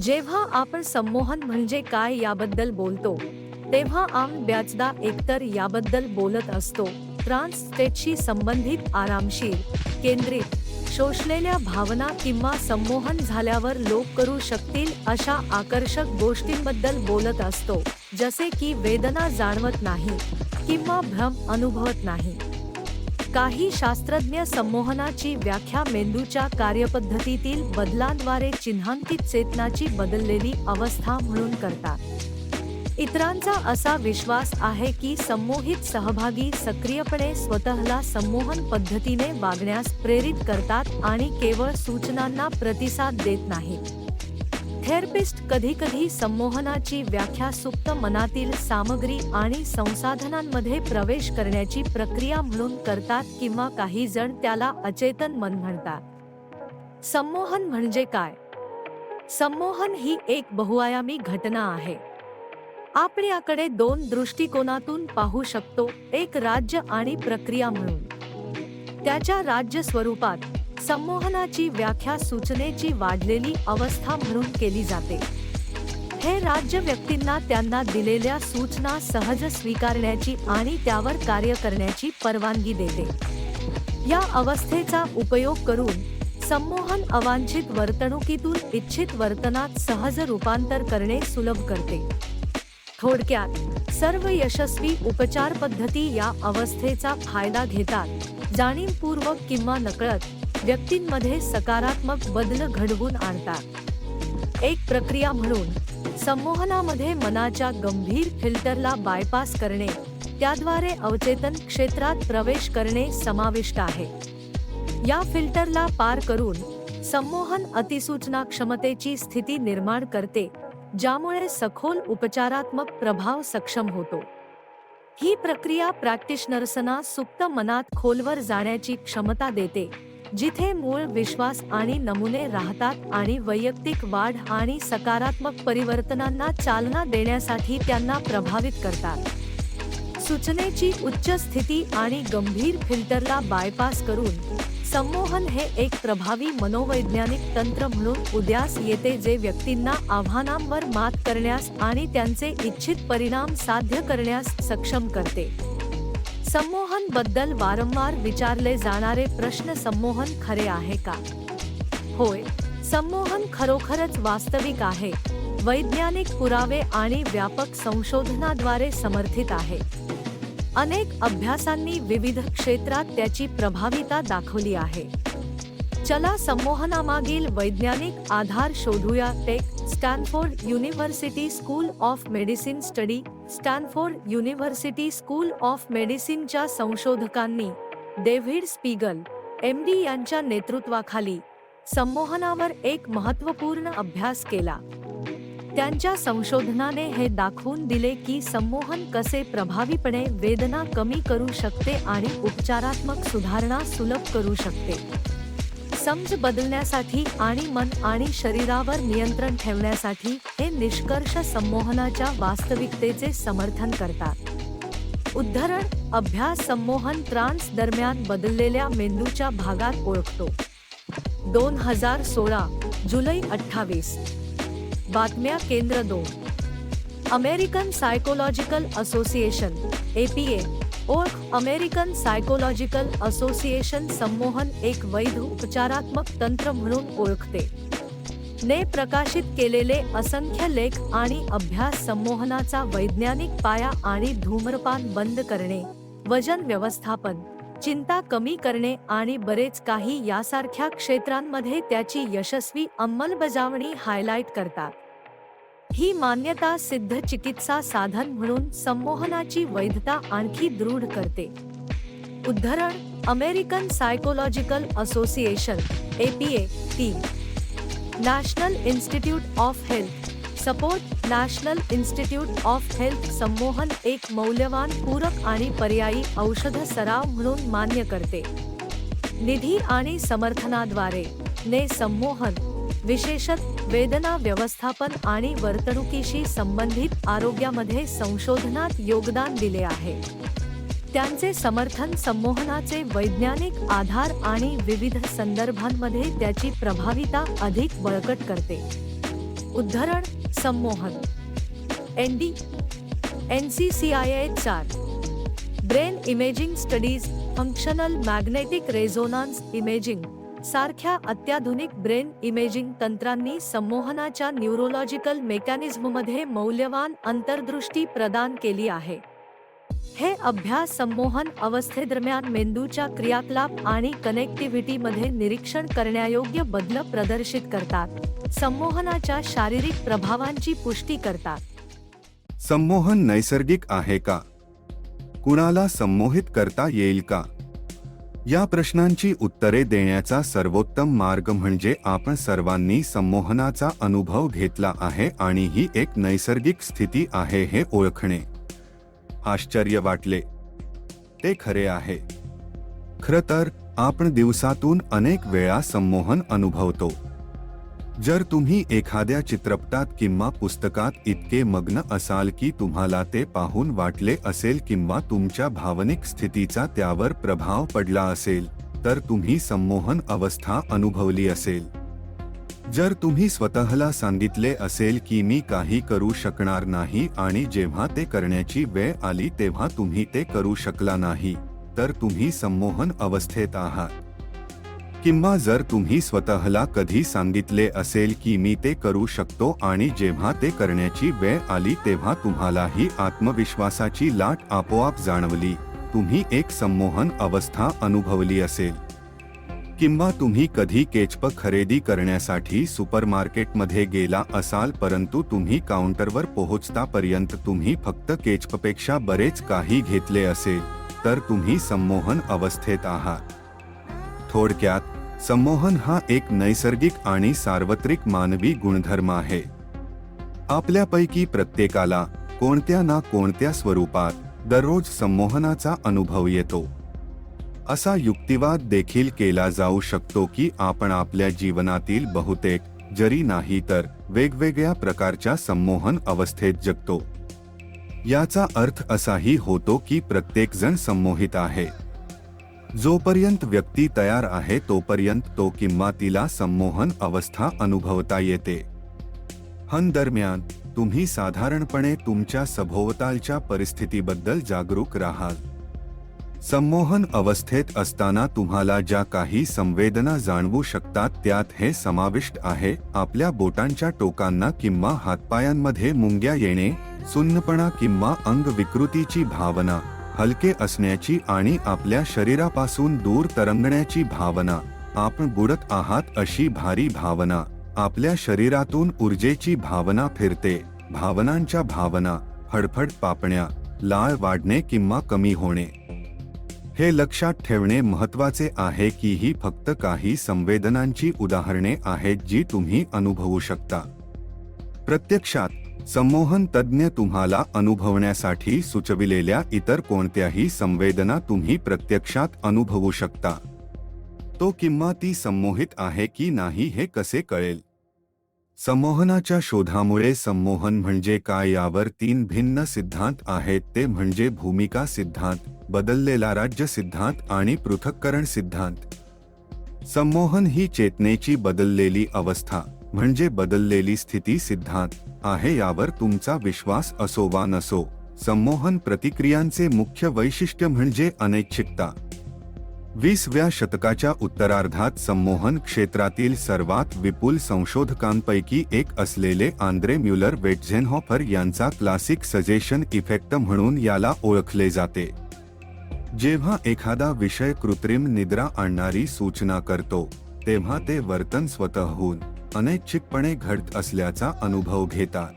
जेव्हा आपण संमोहन म्हणजे काय याबद्दल बोलतो तेव्हा आम बऱ्याचदा एकतर याबद्दल बोलत असतो. ट्रान्स स्टेटशी संबंधित आरामशीर केंद्रित शोषलेल्या भावना किंवा संमोहन झाल्यावर लोक करू शकतील अशा आकर्षक गोष्टींबद्दल बोलत असतो जसे की वेदना जाणवत नाही किंवा भ्रम अनुभवत नाही. काही शास्त्रज्ञ संमोहनाची व्याख्या मेंदूच्या कार्यपद्धतीतील बदलांद्वारे चिन्हांकित चेतनाची बदललेली अवस्था म्हणून करतात. इतरांचा असा विश्वास आहे की संमोहित सहभागी सक्रियपणे स्वतःला संमोहन पद्धतीने वागण्यास प्रेरित करतात आणि केवळ सूचनांना प्रतिसाद देत नाहीत. थेरपिस्ट कधीकधी संमोहनाची व्याख्या सुप्त मनातील सामग्री आणि संसाधनांमध्ये प्रवेश करण्याची प्रक्रिया म्हणून करतात किंवा काही जण त्याला अचेतन मन म्हणतात. संमोहन म्हणजे काय? संमोहन ही एक बहुआयामी घटना आहे. आपण याकडे दोन दृष्टिकोनातून पाहू शकतो एक राज्य आणि प्रक्रिया म्हणून. त्याच्या राज्य स्वरूपात संमोहनाची व्याख्या सूचनेची वाढलेली अवस्था म्हणून केली जाते. हे राज्य व्यक्तींना त्यांना दिलेल्या सूचना सहज स्वीकारण्याची आणि त्यावर कार्य करण्याची परवानगी देते. या अवस्थेचा उपयोग करून संमोहन अवांछित वर्तणुकीतून इच्छित वर्तनात सहज रूपांतर करणे सुलभ करते. थोडक्यात सर्व यशस्वी उपचार पद्धती या अवस्थेचा फायदा घेतात जाणीवपूर्वक किंवा नकळत. व्यक्तींमध्ये सकारात्मक बदल घडवून आणतात. एक प्रक्रिया म्हणून संमोहनामध्ये मनाच्या गंभीर फिल्टरला बायपास करणे त्याद्वारे अवचेतन क्षेत्रात प्रवेश करणे समाविष्ट आहे. या फिल्टरला पार करून संमोहन अतिसूचना क्षमतेची स्थिती निर्माण करते ज्यामुळे सखोल उपचारात्मक प्रभाव सक्षम होतो. ही प्रक्रिया प्रॅक्टिशनर्सना सुप्त मनात खोलवर जाण्याची क्षमता देते. जिथे मूळ विश्वास आणि नमुने राहतात आणि वैयक्तिक वाढ आणि सकारात्मक परिवर्तनांना चालना देण्यासाठी त्यांना प्रभावित करतात. सूचनेची उच्च स्थिती आणि गंभीर फिल्टरला बायपास करून संमोहन हे एक प्रभावी मनोवैज्ञानिक तंत्र म्हणून उद्यास येते जे व्यक्तींना आव्हानांवर मात करण्यास आणि त्यांचे इच्छित परिणाम साध्य करण्यास सक्षम करते. संमोहन बद्दल वारंवार विचारले जाणारे प्रश्न संमोहन खरे आहे का? होय संमोहन खरोखरच वास्तविक आहे, वैज्ञानिक पुरावे आणि व्यापक संशोधनाद्वारे समर्थित आहे. अनेक अभ्यासांनी विविध क्षेत्रात त्याची प्रभाविता दाखवली आहे. चला संमोहनामागील वैज्ञानिक आधार शोधूया take, Stanford University School of Medicine study Stanford University School of मेडिसिनच्या संशोधकांनी डेव्हिड स्पीगल एम डी यांच्या नेतृत्वाखाली संमोहनावर एक महत्त्वपूर्ण अभ्यास केला. त्यांच्या संशोधनाने हे दाखवून दिले की संमोहन कसे प्रभावीपणे वेदना कमी करू शकते आणि उपचारात्मक सुधारणा सुलभ करू शकते. समज बदलण्यासाठी आणि मन आणि शरीरावर नियंत्रण ठेवण्यासाठी हे निष्कर्ष संमोहनाच्या वास्तविकतेचे समर्थन करतात. उद्धरण अभ्यास संमोहन ट्रान्स दरम्यान बदललेल्या मेंदूच्या भागात ओळखतो. दोन हजार सोळा जुलै अठ्ठावीस. बातम्या केंद्र दोन. अमेरिकन सायकोलॉजिकल असोसिएशन एपीए ओळख अमेरिकन सायकोलॉजिकल असोसिएशन संमोहन एक वैध उपचारात्मक तंत्र म्हणून ओळखते. ने प्रकाशित केलेले असंख्य लेख आणि अभ्यास संमोहनाचा वैज्ञानिक पाया आणि धूम्रपान बंद करणे वजन व्यवस्थापन चिंता कमी करणे आणि बरेच काही यासारख्या क्षेत्रांमध्ये त्याची यशस्वी अंमलबजावणी हायलाइट करतात. ही मान्यता सिद्ध चिकित्सा साधन म्हणून संमोहनाची वैधता आणखी दृढ करते. उद्धरण अमेरिकन सायकोलॉजिकल असोसिएशन एपीए तीन National Institute of Health. Support National Institute of Health संमोहन एक मौल्यवान पूरक आणि पर्यायी औषध सराव म्हणून मान्य करते. निधी आणि समर्थनाद्वारे. ने संमोहन विशेषत वेदना व्यवस्थापन आणि वर्तणुकीशी संबंधित आरोग्यामध्ये संशोधनात योगदान दिले आहे. त्यांचे समर्थन संमोहनाचे वैज्ञानिक आधार आणि विविध संदर्भांमध्ये त्याची प्रभाविता अधिक बळकट करते. उद्धरण, संमोहन. N D, N C C I A चार. Brain imaging studies, functional magnetic resonance imaging. सारख्या अत्याधुनिक ब्रेन इमेजिंग तंत्रांनी संमोहनाच्या न्यूरोलॉजिकल मेकॅनिझममध्ये मौल्यवान अंतर्दृष्टी प्रदान केली आहे. हे अभ्यास संमोहन अवस्थेदरम्यान मेंदूच्या क्रियाकलाप आणि कनेक्टिव्हिटीमध्ये निरीक्षण करण्यायोग्य बदल प्रदर्शित करतात. संमोहनाच्या शारीरिक प्रभावांची पुष्टी करतात. संमोहन नैसर्गिक आहे का? कुणाला संमोहित करता येईल का? या प्रश्नांची उत्तरे देण्याचा सर्वोत्तम मार्ग म्हणजे आपण सर्वांनी संमोहनाचा अनुभव घेतला आहे आणि ही एक नैसर्गिक स्थिती आहे हे ओळखणे. आश्चर्य वाटले. ते खरे आहे. खरं तर आपण दिवसातून अनेक वेळा संमोहन अनुभवतो. जर तुम्ही एखाद्या चित्रपटात किंवा पुस्तकात इतके मग्न असाल की तुम्हाला ते पाहून वाटले असेल किंवा तुमच्या भावनिक स्थितीचा त्यावर प्रभाव पडला असेल तर तुम्ही संमोहन अवस्था अनुभवली असेल. जर तुम्ही स्वतःला सांगितले असेल की मी काही करू शकणार नाही आणि जेव्हा ते करण्याची वेळ आली तेव्हा तुम्ही ते करू शकला नाही तर तुम्ही संमोहन अवस्थेत आहात. किंवा जर तुम्ही स्वतःला कधी सांगितले असेल की मी ते करू शकतो आणि जेव्हा ते करण्याची वेळ आली तेव्हा तुम्हाला ही आत्मविश्वासाची लाट आपोआप जाणवली. तुम्ही एक संमोहन अवस्था अनुभवली असेल. किंवा तुम्ही कधी केचप खरेदी करण्यासाठी सुपरमार्केटमध्ये गेला असाल परंतु तुम्ही काउंटरवर पोहोचतापर्यंत तुम्ही फक्त केचपपेक्षा बरेच काही घेतले असेल तर तुम्ही संमोहन अवस्थेत आहात. थोडक्यात संमोहन हा एक नैसर्गिक आणि सार्वत्रिक मानवी गुणधर्म आहे. आपल्यापैकी प्रत्येकाला कोणत्या ना कोणत्या स्वरूपात दररोज संमोहनाचा अनुभव येतो. असा युक्तिवाद देखील केला जाऊ शकतो की आपण आपल्या जीवनातील बहुतेक जरी नाही तर वेगवेगळ्या प्रकारच्या संमोहन अवस्थेत जगतो. याचा अर्थ असाही होतो की प्रत्येकजण संमोहित आहे. जोपर्यंत व्यक्ती तयार आहे तोपर्यंत तो किंवा तिला संमोहन अवस्था अनुभवता येते. हन दरम्यान तुम्ही साधारणपणे तुमच्या सभोवतालच्या परिस्थितीबद्दल जागरूक राहाल. संमोहन अवस्थेत असताना तुम्हाला ज्या काही संवेदना जाणवू शकतात त्यात हे समाविष्ट आहे आपल्या बोटांच्या टोकांना किंवा हातपायांमध्ये मुंग्या येणे सुन्नपणा किंवा अंग विकृतीची भावना. हलके असण्याची आणि आपल्या शरीरापासून दूर तरंगण्याची भावना. आपण बुडत आहात अशी भारी भावना. आपल्या शरीरातून ऊर्जेची भावना फिरते. भावनांच्या भावना फडफड पापण्या लाळ वाढणे किंवा कमी होणे. हे लक्षात ठेवणे महत्त्वाचे आहे की ही फक्त काही संवेदनांची उदाहरणे आहेत जी तुम्ही अनुभवू शकता. प्रत्यक्षात संमोहन तज्ज्ञ तुम्हाला अनुभवण्यासाठी सुचविलेल्या इतर कोणत्याही संवेदना तुम्ही प्रत्यक्षात अनुभवू शकता. तो किंवा ती संमोहित आहे की नाही हे कसे कळेल? संमोहनाच्या शोधामुळे संमोहन म्हणजे काय यावर तीन भिन्न सिद्धांत आहेत. ते म्हणजे भूमिका सिद्धांत बदललेला राज्य सिद्धांत आणि पृथक्करण सिद्धांत. संमोहन ही चेतनेची बदललेली अवस्था. म्हणजे बदललेली स्थिती सिद्धांत आहे यावर तुमचा विश्वास असो वा नसो. संमोहन प्रतिक्रियांचे मुख्य वैशिष्ट्य म्हणजे अनैच्छिकता. वीसव्या शतकाच्या उत्तरार्धात संमोहन क्षेत्रातील सर्वात विपुल संशोधकांपैकी एक असलेले आंद्रे म्युलर वेटझेनहॉफर यांचा क्लासिक सजेशन इफेक्ट म्हणून याला ओळखले जाते. जेव्हा एखादा विषय कृत्रिम निद्रा आणणारी सूचना करतो तेव्हा ते वर्तन स्वतःहून अनैच्छिकपणे घडत असल्याचा अनुभव घेतात.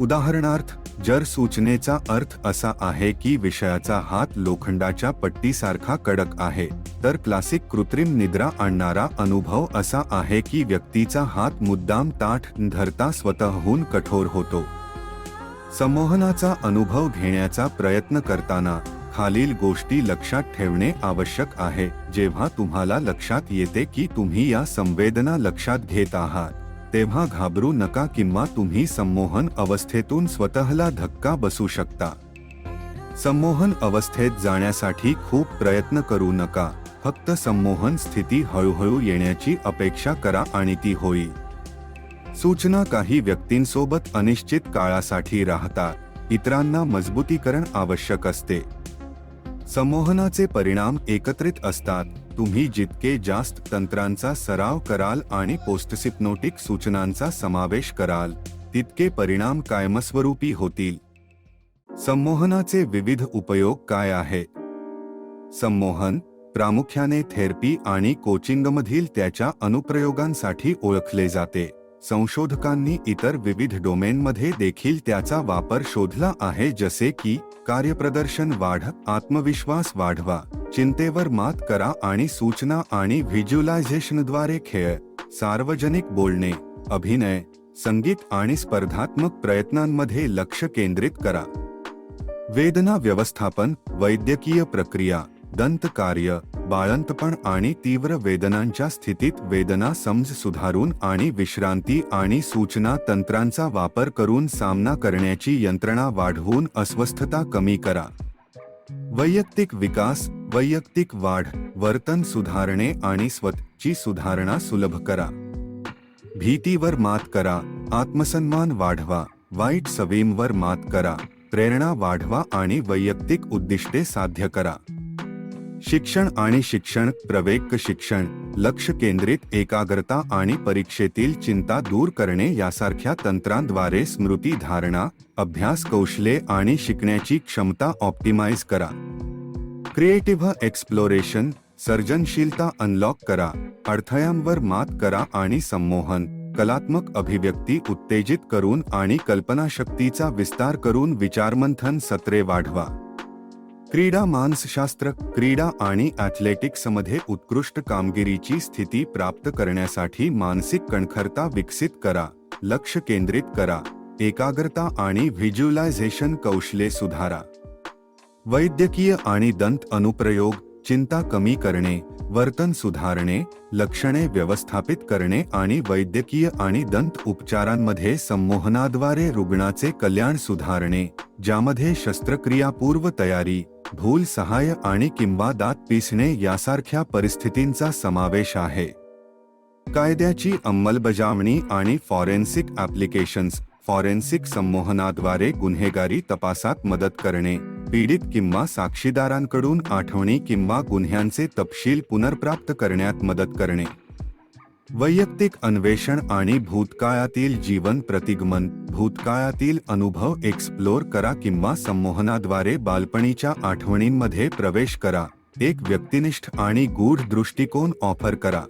उदाहरणार्थ जर सूचनेचा अर्थ असा आहे की विषयाचा हात लोखंडाच्या पट्टीसारखा कडक आहे तर क्लासिक कृत्रिम निद्रा आणणारा अनुभव असा आहे की व्यक्तीचा हात मुद्दाम ताठ धरता स्वतःहून कठोर होतो. संमोहनाचा अनुभव घेण्याचा प्रयत्न करताना खालील गोष्टी लक्षात ठेवणे आवश्यक आहे. जेव्हा तुम्हाला लक्षात येते की तुम्ही या संवेदना लक्षात घेत आहात तेव्हा घाबरू नका किंवा तुम्ही संमोहन अवस्थेतून स्वतःला धक्का बसू शकता. संमोहन अवस्थेत जाण्यासाठी खूप प्रयत्न करू नका. फक्त संमोहन स्थिती हळूहळू येण्याची अपेक्षा करा आणि ती होईल. सूचना काही व्यक्तींसोबत अनिश्चित काळासाठी राहतात. इतरांना मजबूतीकरण आवश्यक असते. संमोहनाचे परिणाम एकत्रित असतात. तुम्ही जितके जास्त तंत्रांचा सराव कराल आणि पोस्टसिप्नोटिक सूचनांचा समावेश कराल तितके परिणाम कायमस्वरूपी होतील. संमोहनाचे विविध उपयोग काय आहे? संमोहन प्रामुख्याने थेरपी आणि कोचिंगमधील त्याच्या अनुप्रयोगांसाठी ओळखले जाते. संशोधकांनी इतर विविध डोमेनमध्ये देखील त्याचा वापर शोधला आहे जसे की कार्यप्रदर्शन वाढ आत्मविश्वास वाढवा चिंतेवर मात करा आणि सूचना आणि व्हिज्युलायझेशनद्वारे खेळ सार्वजनिक बोलणे अभिनय संगीत आणि स्पर्धात्मक प्रयत्नांमध्ये लक्ष केंद्रित करा. वेदना व्यवस्थापन वैद्यकीय प्रक्रिया दंत कार्य बाळंतपण आणि तीव्र वेदनांच्या स्थितीत वेदना समज सुधारून आणि विश्रांती आणि सूचना तंत्रांचा वापर करून सामना करण्याची यंत्रणा वाढवून अस्वस्थता कमी करा. वैयक्तिक विकास, वैयक्तिक वाढ, वर्तन सुधारणे आणि स्वतःची सुधारणा सुलभ करा. भीतीवर मात करा, आत्मसन्मान वाढवा, वाईट सवयींवर मात करा, प्रेरणा वाढवा आणि वैयक्तिक उद्दिष्टे साध्य करा. शिक्षण आणि शिक्षण प्रवेक शिक्षण लक्ष केंद्रित एकाग्रता आणि परीक्षेतील चिंता दूर करणे यासारख्या तंत्रांद्वारे स्मृती धारणा अभ्यास कौशले आणि शिकण्याची क्षमता ऑप्टिमाइज करा. क्रिएटिव्ह एक्सप्लोरेशन सर्जनशीलता अनलॉक करा अडथळ्यांवर मात करा आणि संमोहन कलात्मक अभिव्यक्ती उत्तेजित करून आणि कल्पनाशक्तीचा विस्तार करून विचारमंथन सत्रे वाढवा. क्रीडा मानसशास्त्र क्रीडा आणि ॲथलेटिक्समध्ये उत्कृष्ट कामगिरीची स्थिती प्राप्त करण्यासाठी मानसिक कणखरता विकसित करा लक्ष केंद्रित करा एकाग्रता आणि व्हिज्युअलायझेशन कौशले सुधारा. वैद्यकीय आणि दंत अनुप्रयोग चिंता कमी करणे वर्तन सुधारणे लक्षणे व्यवस्थापित करणे आणि वैद्यकीय आणि दंत उपचारांमध्ये संमोहनाद्वारे रुग्णाचे कल्याण सुधारणे ज्यामध्ये शस्त्रक्रियापूर्व तयारी भूल सहाय्य आणि किंवा दात पिसणे यासारख्या परिस्थितींचा समावेश आहे. कायद्याची अंमलबजावणी आणि फॉरेन्सिक ॲप्लिकेशन्स फॉरेन्सिक संमोहनाद्वारे गुन्हेगारी तपासात मदत करणे पीडित किंवा साक्षीदारांकडून आठवणी किंवा गुन्ह्यांचे तपशील पुनर्प्राप्त करण्यात मदत करणे. वैयक्तिक अन्वेषण आणि भूतकाळातील जीवन प्रतिगमन भूतकाळातील अनुभव एक्सप्लोर करा किंवा संमोहनाद्वारे बालपणीच्या आठवणींमध्ये प्रवेश करा. एक व्यक्तिनिष्ठ आणि गूढ दृष्टिकोन ऑफर करा.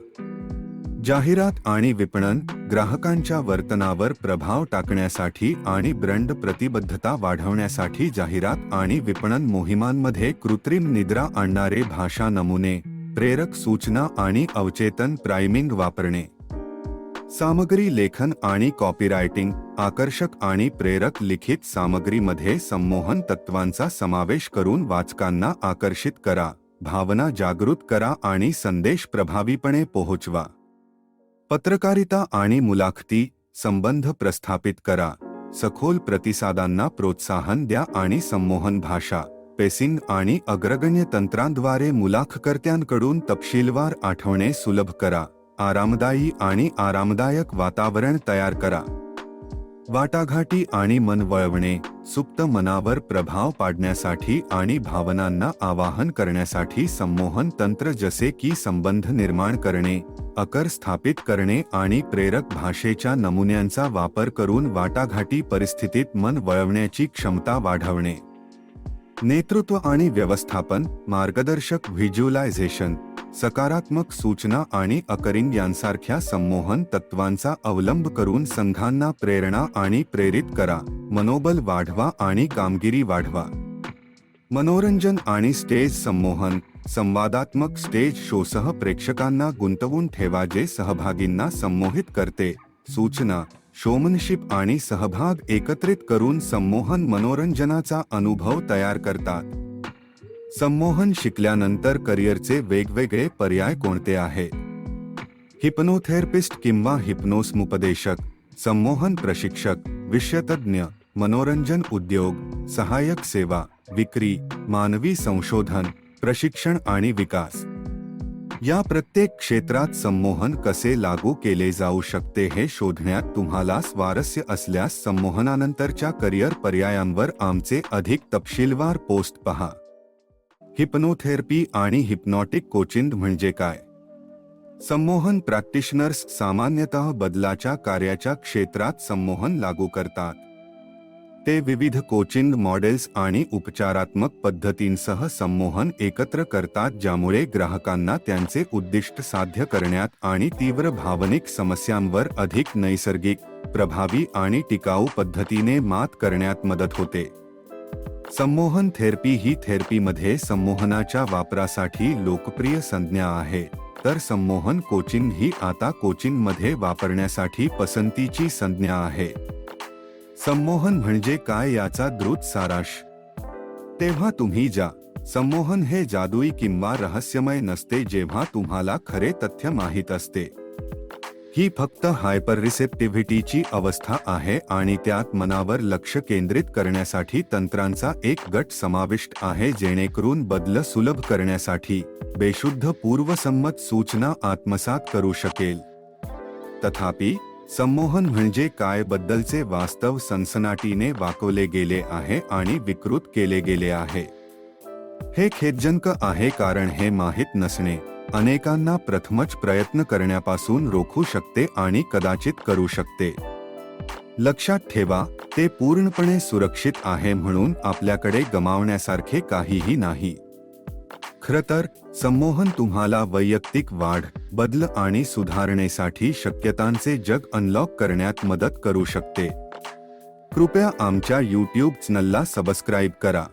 जाहिरात आणि विपणन ग्राहकांच्या वर्तनावर प्रभाव टाकण्यासाठी आणि ब्रँड प्रतिबद्धता वाढवण्यासाठी जाहिरात आणि विपणन मोहिमांमध्ये कृत्रिम निद्रा आणणारे भाषा नमुने प्रेरक सूचना आणि अवचेतन प्राइमिंग वापरणे. सामग्री लेखन आणि कॉपीरायटिंग आकर्षक आणि प्रेरक लिखित सामग्रीमध्ये संमोहन तत्वांचा समावेश करून वाचकांना आकर्षित करा भावना जागृत करा आणि संदेश प्रभावीपणे पोहोचवा. पत्रकारिता आणि मुलाखती संबंध प्रस्थापित करा. सखोल प्रतिसादांना प्रोत्साहन द्या आणि संमोहन भाषा पेसिंग आणि अग्रगण्य तंत्रांद्वारे मुलाखकर्त्यांकडून तपशीलवार आठवणे सुलभ करा. आरामदायी आणि आरामदायक वातावरण तयार करा. वाटाघाटी आणि मन वळवणे सुप्त मनावर प्रभाव पाडण्यासाठी आणि भावनांना आवाहन करण्यासाठी संमोहन तंत्र जसे की संबंध निर्माण करणे अकर स्थापित करणे आणि प्रेरक भाषेच्या नमुन्यांचा वापर करून वाटाघाटी परिस्थितीत मन वळवण्याची क्षमता वाढवणे. नेतृत्व आणि व्यवस्थापन मार्गदर्शक व्हिज्युलायझेशन सकारात्मक सूचना आणि अकरिंग यांसारख्या संमोहन तत्वांचा अवलंब करून संघांना प्रेरणा आणि प्रेरित करा. मनोबल वाढवा आणि कामगिरी वाढवा. मनोरंजन आणि स्टेज संमोहन संवादात्मक स्टेज शोसह प्रेक्षकांना गुंतवून ठेवा जे सहभागींना संमोहित करते. सूचना शोमनशिप आणि सहभाग एकत्रित करून संमोहन मनोरंजनाचा अनुभव तयार करतात. संमोहन शिकल्यानंतर करिअरचे वेगवेगळे पर्याय कोणते आहेत? हिप्नोथेरपिस्ट किंवा हिप्नोस्मुपदेशक संमोहन प्रशिक्षक विषयतज्ञ मनोरंजन उद्योग सहाय्यक सेवा विक्री मानवी संशोधन प्रशिक्षण आणि विकास. या प्रत्येक क्षेत्रात संमोहन कसे लागू केले जाऊ शकते हे शोधण्यात तुम्हाला स्वारस्य असल्यास संमोहनानंतरच्या करिअर पर्यायांवर आमचे अधिक तपशीलवार पोस्ट पहा. हिप्नोथेरपी आणि हिप्नॉटिक कोचिंग म्हणजे काय? संमोहन प्रॅक्टिशनर्स सामान्यतः बदलाच्या कार्याच्या क्षेत्रात संमोहन लागू करतात. ते विविध कोचिंग मॉडेल्स आणि उपचारात्मक पद्धतींसह संमोहन एकत्र करतात ज्यामुळे ग्राहकांना त्यांचे उद्दिष्ट साध्य करण्यात आणि तीव्र भावनिक समस्यांवर अधिक नैसर्गिक प्रभावी आणि टिकाऊ पद्धतीने मात करण्यात मदत होते. संमोहन थेरपी ही थेरपीमध्ये संमोहनाच्या वापरासाठी लोकप्रिय संज्ञा आहे. तर संमोहन कोचिंग ही आता कोचिंगमध्ये वापरण्यासाठी पसंतीची संज्ञा आहे. संमोहन म्हणजे काय याचा द्रुत सारांश. तेव्हा तुम्ही जा. संमोहन हे जादुई किंवा रहस्यमय नसते जेव्हा तुम्हाला खरे तथ्य माहीत असते. ही फक्त हायपर रिसेप्टिव्हिटीची अवस्था आहे आणि त्यात मनावर लक्ष केंद्रित करण्यासाठी तंत्रांचा एक गट समाविष्ट आहे जेणेकरून बदल सुलभ करण्यासाठी बेशुद्ध पूर्वसंमत सूचना आत्मसात करू शकेल. तथापि संमोहन म्हणजे काय बद्दलचे वास्तव सनसनाटीने वाकवले गेले आहे आणि विकृत केले गेले आहे. हे खेदजनक आहे कारण हे माहीत नसणे अनेकांना प्रथमच प्रयत्न करण्यापासून रोखू शकते आणि कदाचित करू शकते. लक्षात ठेवा ते पूर्णपणे सुरक्षित आहे म्हणून आपल्याकडे गमावण्यासारखे काहीही नाही. खरं तर संमोहन तुम्हाला वैयक्तिक वाढ बदल आणि सुधारणेसाठी शक्यतांचे जग अनलॉक करण्यात मदत करू शकते. कृपया आमच्या यूट्यूब चॅनलला सबस्क्राईब करा.